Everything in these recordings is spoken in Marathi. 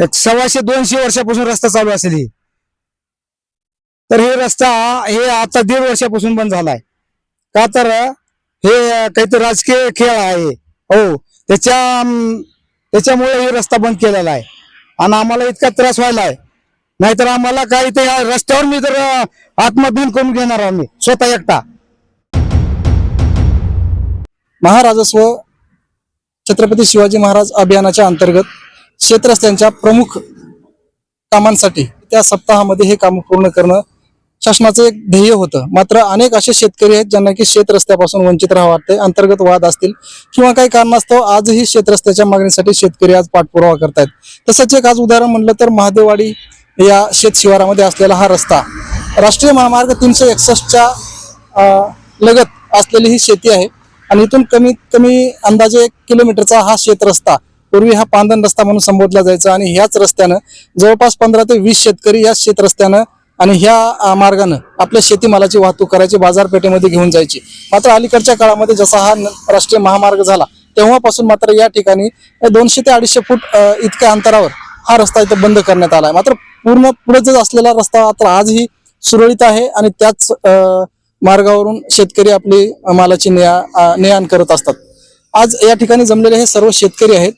सव्वाशे दोनशे वर्षापासून रस्ता चालू असेल ही. तर हे रस्ता हे आता दीड वर्षापासून बंद झालाय. का तर हे काहीतरी राजकीय खेळ आहे. हो त्याच्या त्याच्यामुळे हे रस्ता बंद केलेला आहे. आणि आम्हाला इतका त्रास व्हायलाय. नाहीतर आम्हाला काय ते रस्त्यावर मी तर अं, आत्मदहन करून घेणार आम्ही स्वतः एकटा. महाराजस्व छत्रपती शिवाजी महाराज अभियानाच्या अंतर्गत क्षेत्रस्त्यांच्या प्रमुख कामांसाठी त्या सप्ताहामध्ये हे काम पूर्ण करणं शासनाचं एक ध्येय होतं. मात्र अनेक असे शेतकरी आहेत ज्यांना की शेत रस्त्यापासून वंचित राहावं वाटते अंतर्गत वाद असतील किंवा काही कारणास्तव आजही शेतरस्त्याच्या मागणीसाठी शेतकरी आज पाठपुरावा करतायत. तसंच एक आज उदाहरण म्हणलं तर महादेवाडी या शेत शिवारामध्ये असलेला हा रस्ता. राष्ट्रीय महामार्ग तीनशे एकसष्टच्या लगत असलेली ही शेती आहे आणि इथून कमीत कमी अंदाजे एक किलोमीटरचा हा शेत रस्ता पूर्वी हा पांदन रस्ता म्हणून संबोधला जायचा आणि ह्याच रस्त्यानं जवळपास पंधरा ते वीस शेतकरी या शेत रस्त्यानं आणि ह्या मार्गानं आपल्या शेतीमालाची वाहतूक करायची बाजारपेठेमध्ये घेऊन जायची. मात्र अलीकडच्या काळामध्ये जसा हा राष्ट्रीय महामार्ग झाला तेव्हापासून मात्र या ठिकाणी दोनशे ते अडीचशे फूट इतक्या अंतरावर हा रस्ता इथं बंद करण्यात आला आहे. मात्र पूर्ण पुढे असलेला रस्ता मात्र आजही सुरळीत आहे आणि त्याच मार्गावरून शेतकरी आपली मालाची ने आण करत असतात. आज या ठिकाणी जमलेले हे सर्व शेतकरी आहेत.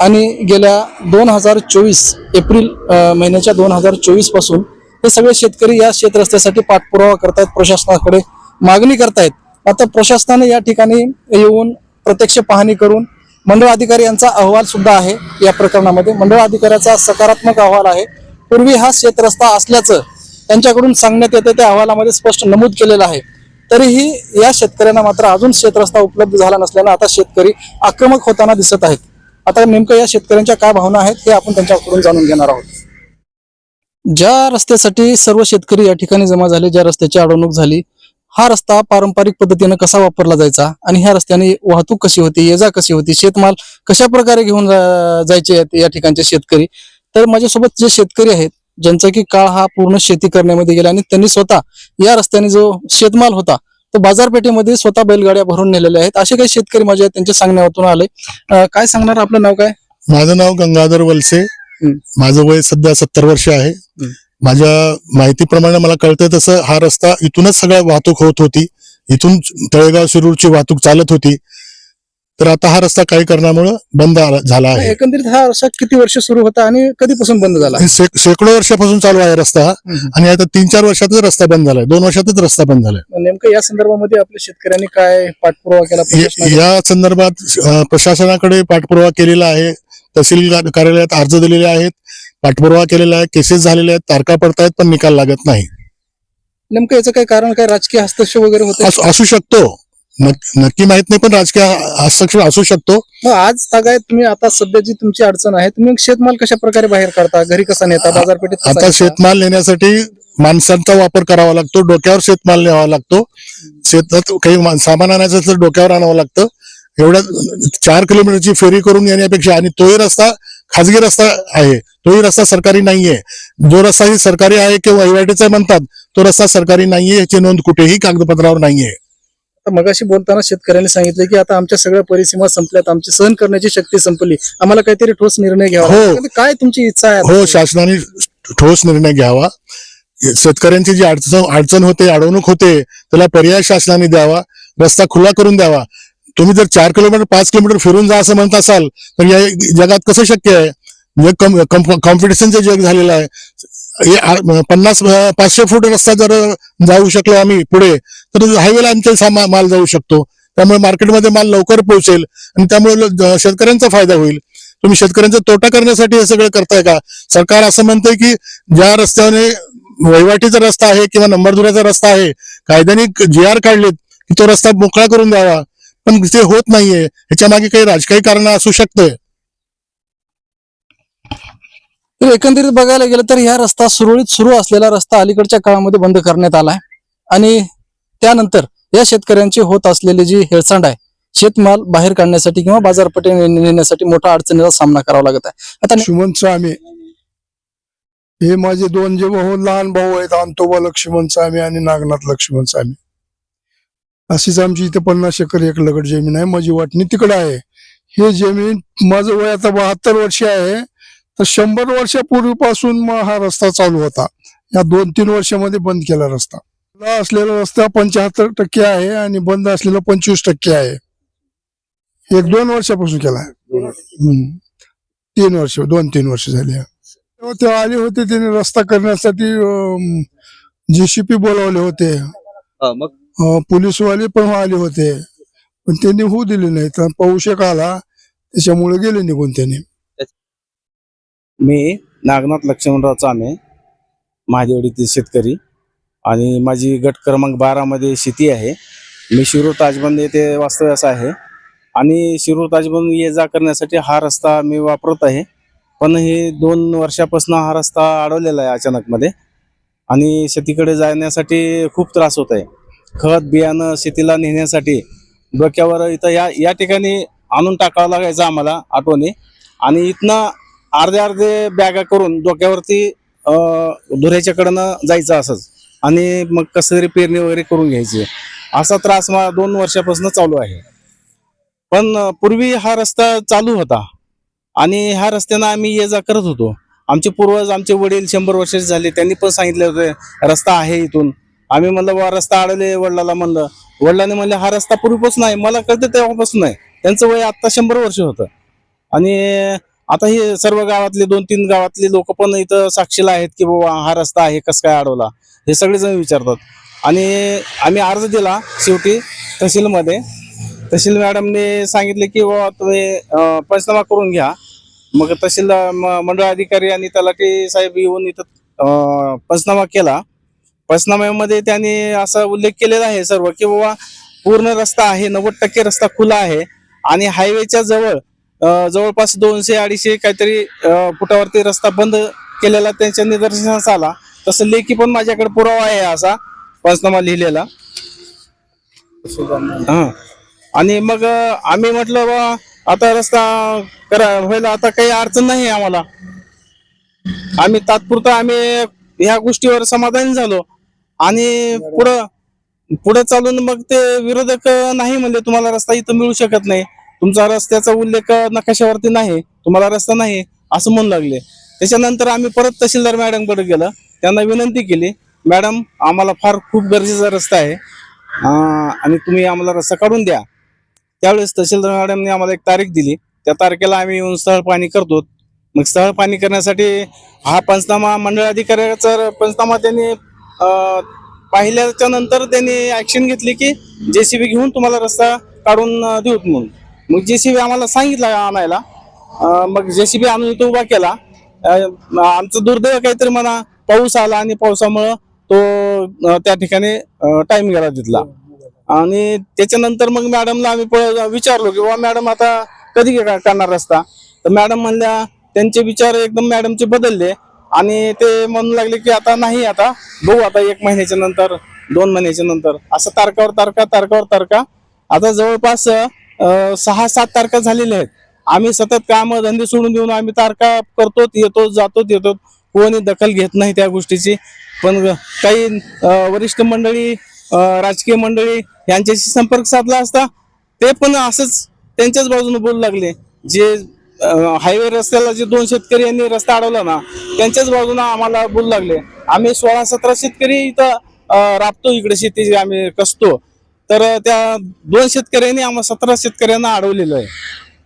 आणि गेल्या दोन हजार चोवीस एप्रिल महिन्याच्या दोन हजार चोवीसपासून हे सगळे शेतकरी या शेत रस्त्यासाठी पाठपुरावा करतायत प्रशासनाकडे मागणी करतायत. आता प्रशासनाने या ठिकाणी येऊन प्रत्यक्ष पाहणी करून मंडळ अधिकारी यांचा अहवाल सुद्धा आहे या प्रकरणामध्ये. मंडळ अधिकाऱ्याचा सकारात्मक अहवाल आहे. पूर्वी हा शेत रस्ता असल्याचं त्यांच्याकडून सांगण्यात येतं त्या अहवालामध्ये स्पष्ट नमूद केलेलं आहे. तरीही या शेतकऱ्यांना मात्र अजून शेतरस्ता उपलब्ध झाला नसल्यानं आता शेतकरी आक्रमक होताना दिसत आहेत. आता नेमकं या शेतकऱ्यांच्या काय भावना आहेत हे आपण त्यांच्याकडून जाणून घेणार आहोत. ज्या रस्त्यासाठी सर्व शेतकरी या ठिकाणी जमा झाले ज्या रस्त्याची अडवणूक झाली हा रस्ता पारंपरिक पद्धतीनं कसा वापरला जायचा आणि ह्या रस्त्याने वाहतूक कशी होती ये जा कशी होती शेतमाल कशा प्रकारे घेऊन जायचे या ठिकाणचे शेतकरी तर माझ्यासोबत जे शेतकरी आहेत ज्यांचा की काळ हा पूर्ण शेती करण्यामध्ये गेला आणि त्यांनी स्वतः या रस्त्याने जो शेतमाल होता तो बाजारपेठेमध्ये स्वतः बैलगाड्या भरून नेलेले आहेत. असे काही शेतकरी माझ्या त्यांच्या सांगण्यातून आले. काय सांगणार? आपलं नाव काय? माझं नाव गंगाधर वलसे. माझं वय सध्या सत्तर वर्ष आहे. माझ्या माहितीप्रमाणे मला कळतंय तसं हा रस्ता इथूनच सगळ्या वाहतूक होत होती. इथून तळेगाव शिरूरची वाहतूक चालत होती. तर आता हा रस्ता काही कारणामुळे बंद झाला आहे. एकंदरीत हा रस्ता किती वर्ष सुरू होता आणि कधीपासून बंद झाला? शेक- शेकडो वर्षापासून चालू आहे रस्ता. आणि आता तीन चार वर्षातच रस्ता बंद झालाय. दोन वर्षातच रस्ता बंद झालाय. नेमकं या संदर्भामध्ये आपल्या शेतकऱ्यांनी काय पाठपुरावा केला? या- संदर्भात प्रशासनाकडे पाठपुरावा केलेला आहे. तहसील कार्यालयात अर्ज दिलेले आहेत. पाठपुरावा केलेला आहे. केसेस झालेले आहेत. तारखा पडतायत पण निकाल लागत नाही. नेमकं याचं काय कारण काय राजकीय हस्तक्षेप वगैरे होते असू शकतो. नक्की माहीत नाही पण राजकीय हस्तक्षेप असू शकतो. मग आज तागाय तुम्ही आता सध्या जी तुमची अडचण आहे तुम्ही शेतमाल कशा प्रकारे बाहेर काढता? घरी कसा नेता? बाजारपेठेत आता? शेतमाल नेण्यासाठी माणसांचा वापर करावा लागतो डोक्यावर शेतमाल न्यावा लागतो. शेतात काही सामान आणायचं तर डोक्यावर आणावं लागतं. एवढ्या चार किलोमीटरची फेरी करून येण्यापेक्षा आणि तोही रस्ता खाजगी रस्ता आहे. तोही रस्ता सरकारी नाहीये. जो रस्ता ही सरकारी आहे किंवा वहिवाटीचा म्हणतात तो रस्ता सरकारी नाहीये याची नोंद कुठेही कागदपत्रावर नाहीये. आता मगाशी बोलताना शेतकऱ्यांनी सांगितलं की आता आमच्या सगळ्या परिसीमा संपल्यात आमची सहन करण्याची शक्ती संपली आम्हाला काहीतरी ठोस निर्णय घ्यावा हो. लागेल. काय तुमची इच्छा आहे? हो शासनाने ठोस निर्णय घ्यावा शेतकऱ्यांची जी अडचण अडचण होते अडवणूक होते त्याला पर्याय शासनाने द्यावा रस्ता खुला करून द्यावा तुम्ही जर चार किलोमीटर पाच किलोमीटर फिरून जा असं म्हणत असाल तर या जगात कसं शक्य आहे म्हणजे कॉम्पिटिशनचं जग झालेलं आहे हे पन्नास पाचशे फूट रस्ता जर जाऊ शकलो आम्ही पुढे तर हायवेला आमचा माल जाऊ शकतो. त्यामुळे मार्केटमध्ये माल लवकर पोहोचेल आणि त्यामुळे शेतकऱ्यांचा फायदा होईल. तुम्ही शेतकऱ्यांचा तोटा करण्यासाठी हे सगळं करताय का? सरकार असं म्हणतंय की ज्या रस्त्याने वहिवाटीचा रस्ता आहे किंवा नंबरदुराचा रस्ता आहे कायद्याने जी आर काढलेत की तो रस्ता मोकळा करून द्यावा. पण ते होत नाहीये. ह्याच्या मागे काही राजकीय कारण असू शकतं तर एकंदरीत बघायला गेलं तर ह्या रस्ता सुरळीत सुरू असलेला रस्ता अलीकडच्या काळामध्ये बंद करण्यात आलाय आणि त्यानंतर या शेतकऱ्यांची होत असलेली जी हेळसांड आहे शेतमाल बाहेर काढण्यासाठी किंवा बाजारपेठे नेण्यासाठी मोठा अडचणीचा सामना करावा लागत आहे. आता लक्ष्मण स्वामी हे माझे दोन जे भाऊ लहान भाऊ आहेत अंतोबा लक्ष्मण स्वामी आणि नागनाथ लक्ष्मण स्वामी. अशीच आमची इथे पन्नास एकर एक लगड जमीन आहे. माझी वाटणी तिकडे आहे. हे जमीन माझं वय आता बहात्तर वर्ष आहे. तर शंभर वर्षापूर्वीपासून मग हा रस्ता चालू होता. या दोन तीन वर्षामध्ये बंद केला रस्ता. खुला असलेला रस्ता पंच्याहत्तर टक्के आहे आणि बंद असलेला पंचवीस टक्के आहे. एक दोन वर्षापासून केला आहे. तीन वर्ष दोन तीन वर्ष झाली. तेव्हा ते आले होते त्यांनी रस्ता करण्यासाठी जेसीपी बोलावले होते. हा, मग? पोलीसवाले पण आले होते. पण त्यांनी होऊ दिले नाही तर पाऊस एक आला त्याच्यामुळे गेले निघून त्यांनी. मी नागनाथ लक्ष्मणराव चामे महादेवडीतील शेतकरी आणि माझी गट क्रमांक बारामध्ये शेती आहे. मी शिरूर ताजबंद येथे वास्तव्यास आहे आणि शिरूर ताजबंद ये जा करण्यासाठी हा रस्ता मी वापरत आहे. पण हे दोन वर्षापासून हा रस्ता अडवलेला आहे अचानकमध्ये आणि शेतीकडे जाण्यासाठी खूप त्रास होत आहे. खत बियाणं शेतीला नेण्यासाठी डोक्यावर इथं या या ठिकाणी आणून टाकावं लागायचं आम्हाला आठवणी आणि इथनं अर्धे अर्धे बॅगा करून डोक्यावरती धुऱ्याच्याकडनं धुऱ्याच्या कडनं जायचं असंच. आणि मग कसं तरी पेरणी वगैरे करून घ्यायची. असा त्रास मला दोन वर्षापासून चालू आहे. पण पूर्वी हा रस्ता चालू होता. आणि ह्या रस्त्यानं आम्ही ये जा करत होतो. आमचे पूर्वज आमचे वडील शंभर वर्षाचे झाले. त्यांनी पण सांगितले होते रस्ता आहे इथून. आम्ही म्हणलं बा रस्ता आडले वडिलाला म्हणलं. वडिलांनी म्हणले हा रस्ता पूर्वीपासून आहे. मला कळतं तेव्हापासून आहे. त्यांचं वय आत्ता शंभर वर्ष होतं. आणि आता हे सर्व गावातले दोन तीन गावातले लोक पण इथं साक्षीला आहेत की बाबा हा रस्ता आहे कसं काय अडवला? हे सगळेजण विचारतात. आणि आम्ही अर्ज दिला शेवटी तहसीलमध्ये. तहसील मॅडमने सांगितले की बाबा तुम्ही पंचनामा करून घ्या. मग तहसील म- मंडळ अधिकारी आणि तलाठी साहेब येऊन इथं पंचनामा केला. पंचनाम्यामध्ये त्यांनी असा उल्लेख केलेला आहे सर्व की बाबा पूर्ण रस्ता आहे नव्वद टक्के रस्ता खुला आहे आणि हायवेच्या जवळ जवळपास दोनशे अडीचशे काहीतरी पुटावरती फुटावरती रस्ता बंद केलेला त्यांच्या निदर्शनास आला. तसं लेखी पण माझ्याकडे पुरावा आहे असा पंचनामा लिहिलेला. हा. आणि मग आम्ही म्हटलं बा आता रस्ता करा व्हायला आता काही अडचण नाही आम्हाला. आम्ही तात्पुरता आम्ही ह्या गोष्टीवर समाधानी झालो. आणि पुढं पुढे चालून मग ते विरोधक नाही म्हणले तुम्हाला रस्ता इथं मिळू शकत नाही. तुमचा रस्त्याचा उल्लेख नकाशावरती नाही तुम्हाला रस्ता नाही असं म्हणू लागले. त्याच्यानंतर आम्ही परत तहसीलदार मॅडमकडे गेलं. त्यांना विनंती केली मॅडम आम्हाला फार खूप गरजेचा रस्ता आहे. आणि तुम्ही आम्हाला रस्ता काढून द्या. त्यावेळेस तहसीलदार मॅडमने आम्हाला एक तारीख दिली. त्या तारखेला आम्ही येऊन स्थळ पाणी करतो. मग स्थळ पाणी करण्यासाठी हा पंचनामा मंडळ अधिकाऱ्याचा पंचनामा त्यांनी पाहिल्याच्या नंतर त्यांनी ऍक्शन घेतली की जेसीबी घेऊन तुम्हाला रस्ता काढून देऊत म्हणून. मग जेसीबी आम्हाला सांगितलं आणायला. मग जेसीबी आणून तो उभा केला. आमचं दुर्दैव काहीतरी म्हणा पाऊस आला आणि पावसामुळं तो त्या ठिकाणी टाइम गेला तिथला. आणि त्याच्यानंतर मग मॅडमला आम्ही विचारलो की बाबा मॅडम आता कधी करणार रस्ता? तर मॅडम म्हणल्या त्यांचे विचार एकदम मॅडमचे बदलले. आणि ते म्हणू लागले की आता नाही आता बघू आता एक महिन्याच्या नंतर दोन महिन्याच्या नंतर. असं तारकावर तारका तारकावर तारका. आता जवळपास सहा सात तारखा झालेल्या आहेत. आम्ही सतत काम धंदे सोडून देऊन आम्ही तारखा करतो येतो जातो येतो कोणी दखल घेत नाही त्या गोष्टीची. पण काही वरिष्ठ मंडळी राजकीय मंडळी यांच्याशी संपर्क साधला असता ते पण असंच त्यांच्याच बाजूने बोलू लागले. जे हायवे रस्त्याला जे दोन शेतकरी यांनी रस्ता अडवला ना त्यांच्याच बाजूने आम्हाला बोलू लागले. आम्ही सोळा सतरा शेतकरी इथं राबतो इकडे शेती आम्ही कसतो. तर त्या दोन शेतकऱ्यांनी आम्हा सतरा शेतकऱ्यांना अडवलेलं आहे.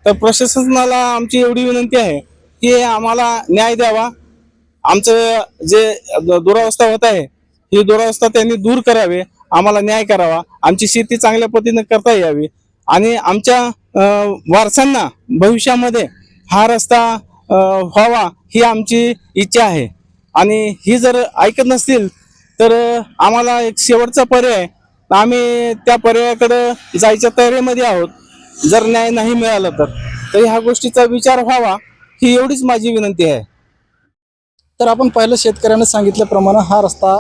तर प्रशासनाला आमची एवढी विनंती आहे की आम्हाला न्याय द्यावा. आमचं जे दुरावस्था होत आहे ही दुरावस्था त्यांनी दूर करावी आम्हाला न्याय करावा. आमची शेती चांगल्या पद्धतीने करता यावी. आणि आमच्या वारसांना भविष्यामध्ये हा रस्ता व्हावा ही आमची इच्छा आहे. आणि ही जर ऐकत नसतील तर आम्हाला एक शेवटचा पर्याय आम्ही त्या पर्यायाकडे जायच्या तयारीमध्ये आहोत. जर न्याय नाही मिळाला तर. तर ह्या गोष्टीचा विचार व्हावा ही एवढीच माझी विनंती आहे. तर आपण पहिलं शेतकऱ्यानं सांगितल्याप्रमाणे हा रस्ता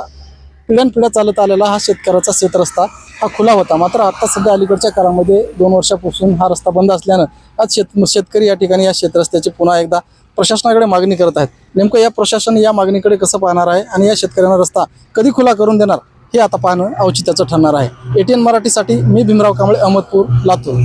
पिढ्यानपिढ्या चालत आलेला हा शेतकऱ्याचा शेतरस्ता हा खुला होता. मात्र आता सध्या अलीकडच्या काळामध्ये दोन वर्षापासून हा रस्ता बंद असल्यानं आज शेत शेतकरी या ठिकाणी या शेतरस्त्याची पुन्हा एकदा प्रशासनाकडे मागणी करत आहेत. नेमकं या प्रशासन या मागणीकडे कसं पाहणार आहे आणि या शेतकऱ्यांना रस्ता कधी खुला करून देणार? हे आता पाहणं औचित्याचं ठरणार आहे. एटीएन मराठीसाठी मी भीमराव कांबळे अहमदपूर लातूर.